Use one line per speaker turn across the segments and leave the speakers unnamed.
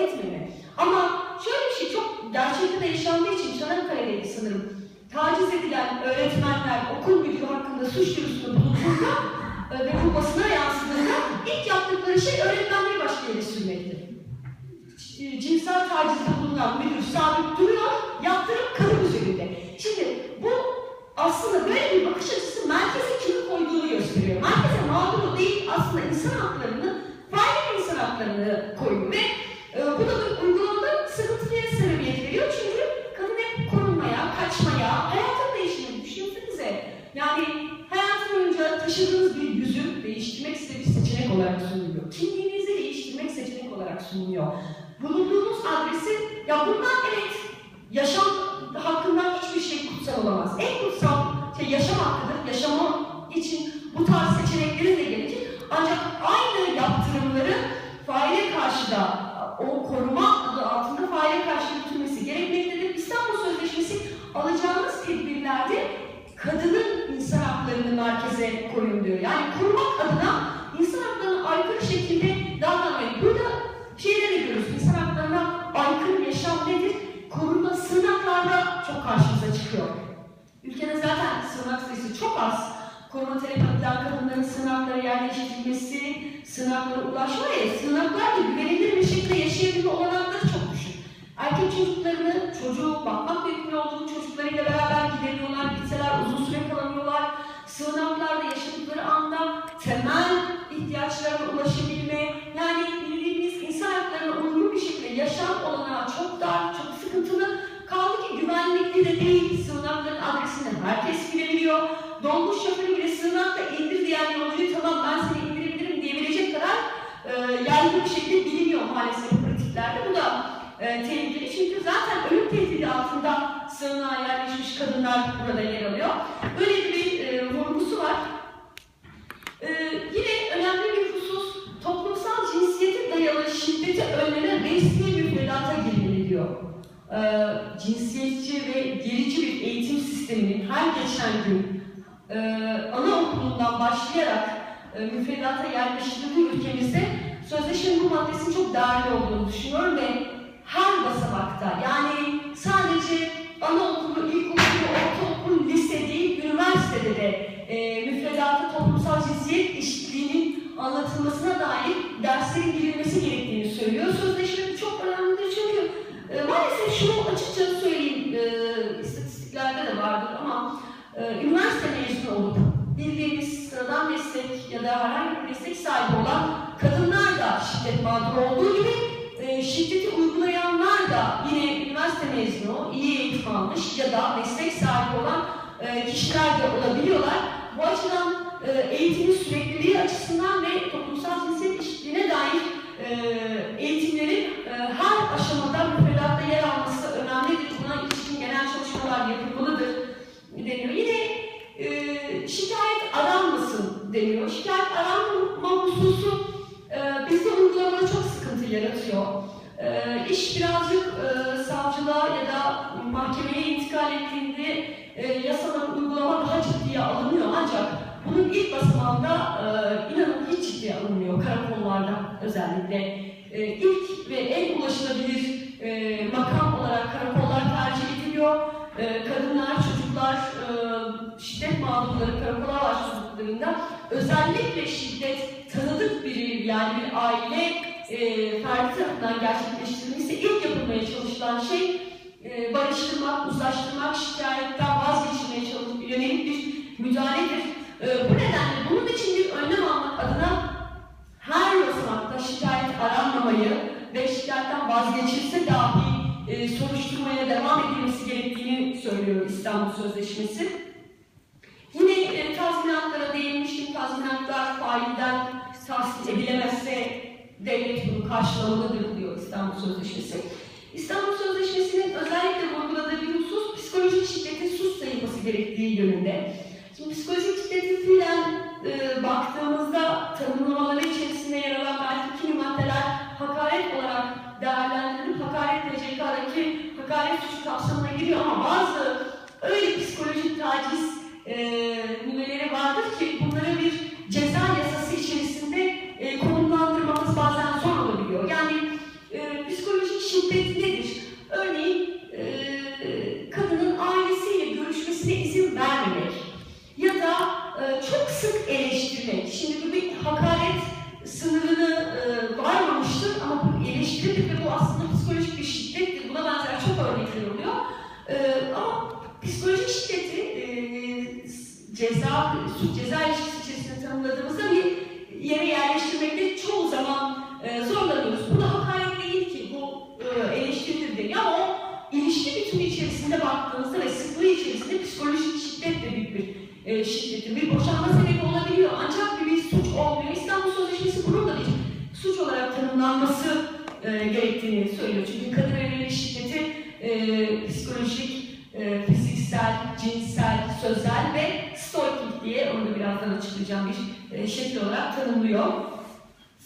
etmeme. Ama şöyle bir şey çok gerçekte yaşandığı için Çanakkale'deydi sanırım. Taciz edilen öğretmenler okul müdürü hakkında suç duyurusunda bulunduğunda e, ve bu basına yansıdığında ilk yaptıkları şey öğretmenleri başka yere sürmekti. Ç- Cinsel tacizde bulunan müdür sabit duruyor, yaptırıp kadın üzerinde. Şimdi bu aslında böyle bir bakış açısı merkeze kimi koyduğunu gösteriyor. Merkeze mağduru değil aslında insan haklarını, faydalı insan haklarını koyuyor ve evet yaşam hakkından hiçbir şey kutsal olamaz. En kutsal şey yaşam hakkıdır. Yaşama için bu tarz seçeneklerin de gelecek. Ancak aynı yaptırımları faile karşı da o koruma adı altında faile karşı yürütülmesi gerekmektedir. İstanbul Sözleşmesi alacağınız tedbirlerde kadının insan haklarını merkeze koyun diyor. Yani korumak adına insan haklarına aykırı şekilde sığınaklarda çok karşımıza çıkıyor. Ülkede zaten sığınak sayısı çok az. Edilen kadınların sığınaklara yerleştirilmesi, sığınaklara ulaşma ve sığınaklarda güvenilir bir şekilde yaşayabilme olanakları çok düşük. Erkek çocuklarını, çocuğu bakmak mümkün olduğu çocuklarıyla beraber gidemiyorlar, gitseler uzun süre kalamıyorlar. Sığınaklarda yaşadıkları anda temel ihtiyaçlarına ulaşabilme, yani bildiğimiz insan haklarına uygun bir şekilde yaşam olanağı çok dar, çok sıkıntılı. Kaldı ki güvenlikli de değil, sığınakların adresini herkes bilebiliyor. Dolmuş şoförü bile sığınakta indir diyen yolcuyu tamam ben seni indirebilirim diyebilecek kadar e, yaygın bir şekilde biliniyor maalesef pratiklerde. Bu da e, tehlikeli çünkü zaten ölüm tehdidi altında sığınağa yerleşmiş kadınlar burada yer alıyor. Böyle bir e, vurgusu var. E, yine önemli bir husus toplumsal cinsiyete dayalı şiddeti önleme E, cinsiyetçi ve gerici bir eğitim sisteminin her geçen gün e, anaokulundan başlayarak e, müfredata yerleştirildiği ülkemizde sözleşmenin bu maddesinin çok değerli olduğunu düşünüyorum ve her basamakta yani sadece anaokulu, ilkokulu, ortaokul, lise değil, üniversitede de e, müfredata toplumsal cinsiyet eşitliğinin anlatılmasına dair derslerin girilmesi gerektiğini söylüyor. Sözleşme bu çok önemlidir çünkü e, maalesef şunu söyleyeyim, e, istatistiklerde de vardır ama e, üniversite mezunu olup bildiğimiz sıradan meslek ya da herhangi bir meslek sahibi olan kadınlar da şiddet mağduru olduğu gibi e, şiddeti uygulayanlar da yine üniversite mezunu, iyi eğitim almış ya da meslek sahibi olan e, kişiler de olabiliyorlar. Bu açıdan e, eğitimin sürekliliği açısından ve ilk basamağında e, inanın hiç ciddiye alınmıyor karakollarda özellikle. E, ilk ve en ulaşılabilir e, makam olarak karakollar tercih ediliyor. E, kadınlar, çocuklar, e, şiddet mağdurları karakola başvurduklarında özellikle şiddet tanıdık biri yani bir aile e, ferdi tarafından gerçekleştirilmişse ilk yapılmaya çalışılan şey e, barıştırmak, uzlaştırmak, şikayetten vazgeçirmeye İstanbul Sözleşmesi. Yine e, tazminatlara değinmiştim. Tazminatlar failden tahsil edilemezse devlet bunu karşılamalıdır diyor İstanbul Sözleşmesi. İstanbul Sözleşmesi'nin özellikle vurguladığı bir husus psikolojik şiddetin sus sayılması gerektiği yönünde. Şimdi psikolojik şiddetin fiilen e, baktığımızda tanımlamaları içerisinde yer alan belki kimi maddeler hakaret olarak değerlendirilip hakaret TCK'daki hakaret suçu kapsamına giriyor ama bazı şekli nedir? Örneğin tanımlıyor.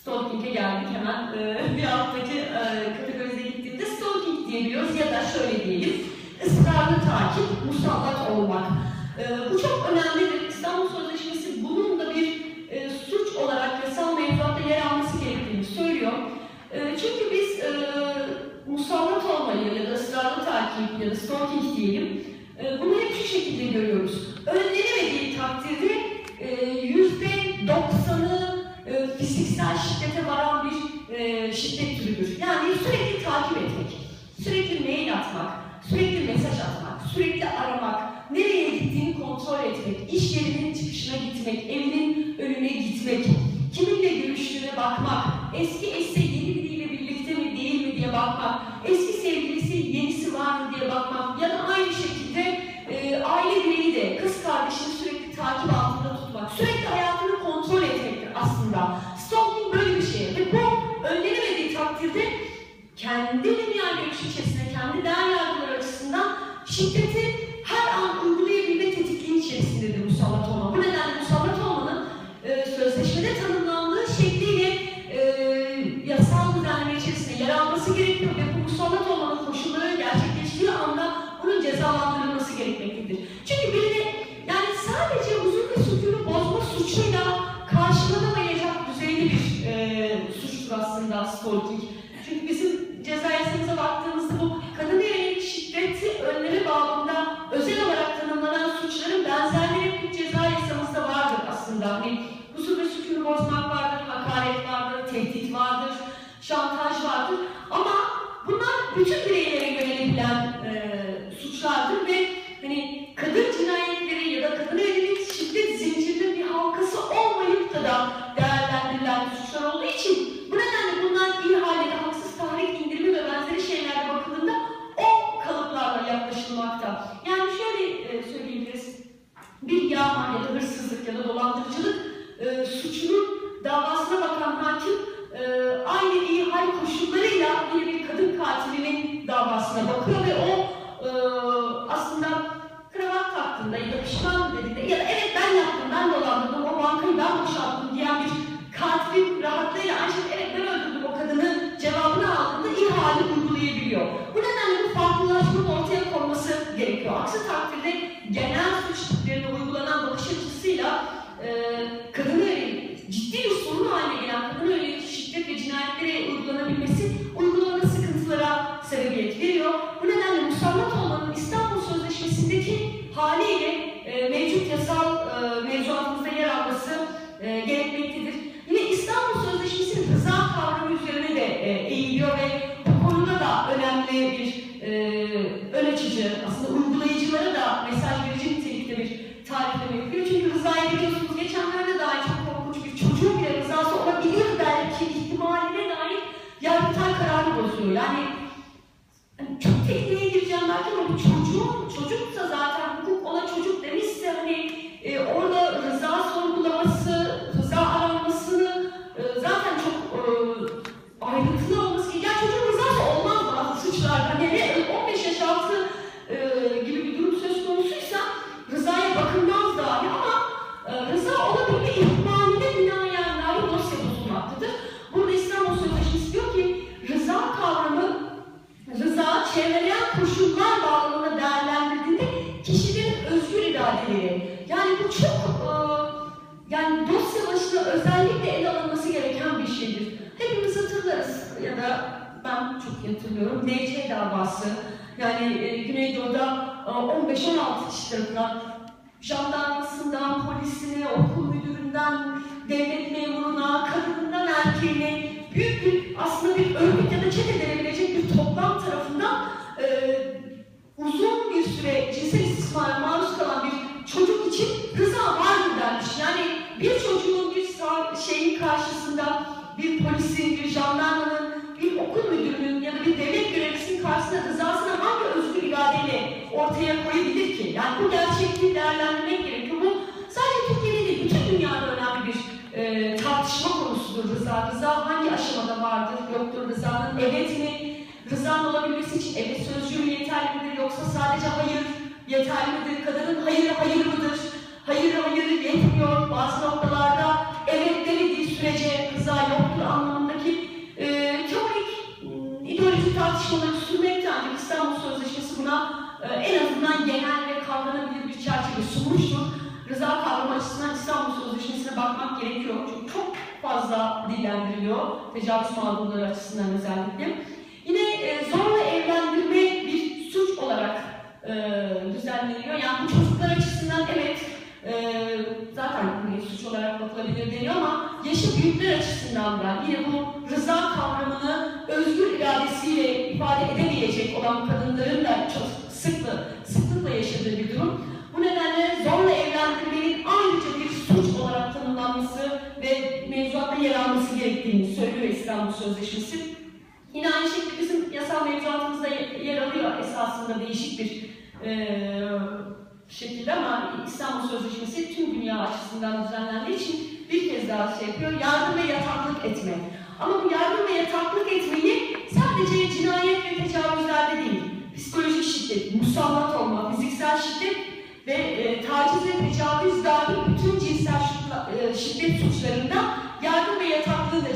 Stalking'e geldik hemen e, bir alttaki e, kategorize gittiğimde stalking diyebiliyoruz ya da şöyle diyelim ısrarlı takip, musallat olmak. E, bu çok önemli önemlidir. İstanbul Sözleşmesi bunun da bir e, suç olarak yasal mevzuatta yer alması gerektiğini söylüyor. E, çünkü biz musallat olmayı ya da ısrarlı takip ya da stalking diyelim bunu hep şu şekilde görüyoruz. Önlenemediği takdirde yüzde 90 fiziksel şiddete varan bir e, şiddet türüdür. Yani sürekli takip etmek, sürekli mail atmak, sürekli mesaj atmak, sürekli aramak, nereye gittiğini kontrol etmek, iş yerinin çıkışına gitmek, evinin önüne gitmek, kiminle görüştüğüne bakmak, eski eşse yeni biriyle birlikte mi değil mi diye bakmak, eski sevgilisi yenisi var mı diye bakmak ya da aynı şekilde e, aile bireyi de kız kardeşini sürekli takip altında tutmak, sürekli hayal kendi dünya görüş içerisinde, kendi değer yargıları açısından şiddeti bütün bireylere yönelik plan e, suçlardır ve hani bozuyor. Yani, yani çok tekniğe gireceğim belki ama bu çok NC davası yani e, Güneydoğu'da e, 15-16 kişi tarafından jandarmasından, polisine, okul müdüründen, devlet memuruna, kadınından erkeğine büyük bir aslında bir örgüt ya da çete denebilecek bir toplam tarafından e, uzun bir süre cinsel istismara maruz kalan bir çocuk için rıza vardır denmiş. Yani bir çocuğun bir şeyin karşısında bir polisin, bir jandarmanın, bir okul müdürünün ortaya koyabilir ki? Yani bu gerçekliği değerlendirmek gerekiyor. Bu sadece Türkiye'de değil, bütün dünyada önemli bir e, tartışma konusudur rıza. Rıza hangi aşamada vardır, yoktur rızanın, evet mi? Rızanın olabilmesi için evet sözcüğü yeterli midir yoksa sadece hayır yeterli midir? Kadının hayır hayır mıdır? Hayır hayır yetmiyor. Bazı noktalarda bakmak gerekiyor. Çünkü çok fazla dillendiriliyor. Tecavüz mağdurları açısından özellikle. Yine e, zorla evlendirme bir suç olarak e, düzenleniyor. Yani bu çocuklar açısından evet e, zaten hani suç olarak bakılabilir deniyor ama yaşı büyükler açısından da yine bu rıza kavramını özgür iradesiyle ifade edemeyecek olan kadınların da çok sıklı, sıklıkla yaşadığı bir durum. Bu nedenle zorla evlendirmenin ayrıca bir İstanbul Sözleşmesi. Yine aynı şekilde bizim yasal mevzuatımızda yer alıyor esasında değişik bir eee şekilde ama İstanbul Sözleşmesi tüm dünya açısından düzenlendiği için bir kez daha şey yapıyor, yardım ve yataklık etme. Ama bu yardım ve yataklık etmeyi sadece cinayet ve tecavüzlerde değil, psikolojik şiddet, musallat olma, fiziksel şiddet ve e, taciz ve tecavüz dahil bütün cinsel şutla- e, şiddet suçlarında yardım ve yataklığın da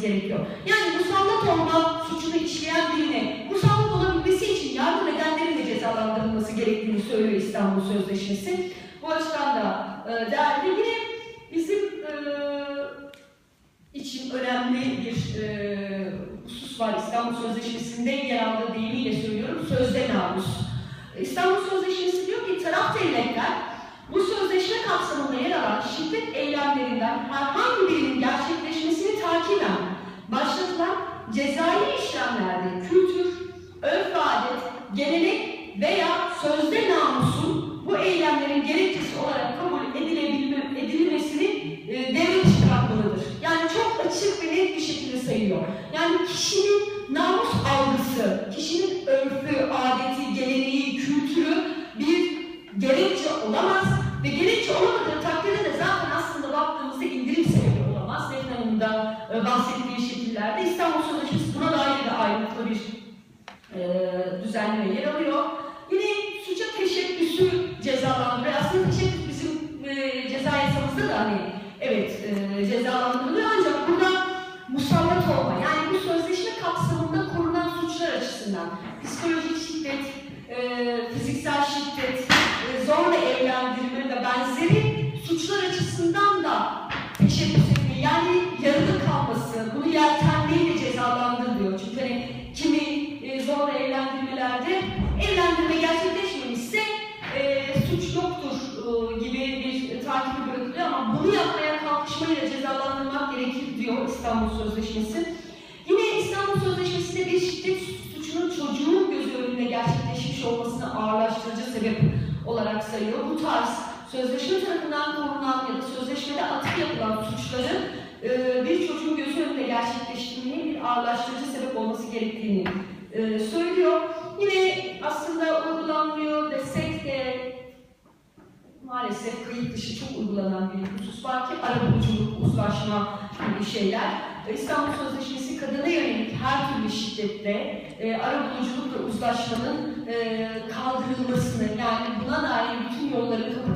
gerekiyor. Yani musallat olma suçunu işleyen birine musallat olabilmesi için yardım edenlerin de cezalandırılması gerektiğini söylüyor İstanbul Sözleşmesi. Bu açıdan da e, değerli. Yine bizim e, için önemli bir e, husus var İstanbul Sözleşmesi'nde yer aldığı deyimiyle söylüyorum. Sözde namus. İstanbul Sözleşmesi diyor ki taraf devletler bu sözleşme kapsamında yer alan şiddet eylemlerinden herhangi birinin gerçekleşmesini takiben başlatılan cezai işlemlerde kültür, örf adet, gelenek veya sözde namusun bu eylemlerin gerekçesi olarak kabul edilebilme, edilmesini e, devlet dışı bırakmalıdır. Yani çok açık ve net bir şekilde sayıyor. Yani kişinin namus algısı, kişinin örfü, adeti, geleneği, kültürü bir gerekçe olamaz ve gerekçe olamadığı ayrıntılı bir e, düzenleme yer alıyor. Yine suça teşebbüsü cezalandırıyor. Aslında teşebbüs bizim e, ceza yasamızda da hani evet e, cezalandırılıyor ancak burada musallat olma yani bu sözleşme kapsamında korunan suçlar açısından psikolojik şiddet, e, fiziksel şiddet, e, zorla evlendirme ve benzeri suçlar açısından da teşebbüs etme yani yarıda evlendirme gerçekleşmemişse e, suç yoktur e, gibi bir takibi bırakılıyor ama bunu yapmaya kalkışmayla cezalandırmak gerekir diyor İstanbul Sözleşmesi. Yine İstanbul Sözleşmesi'nde bir şiddet suçunun çocuğun gözü önünde gerçekleşmiş olmasını ağırlaştırıcı sebep olarak sayıyor. Bu tarz sözleşme tarafından korunan ya da sözleşmede atık yapılan suçların e, bir çocuğun gözü önünde gerçekleştirmenin bir ağırlaştırıcı sebep olması gerektiğini e, söylüyor. Yine aslında uygulanmıyor desek de maalesef kayıt dışı çok uygulanan bir husus var ki arabuluculuk, uzlaşma gibi şeyler. İstanbul Sözleşmesi kadına yönelik her türlü şiddette e, arabuluculuk ve uzlaşmanın e, kaldırılmasını yani buna dair bütün yolların kapatıp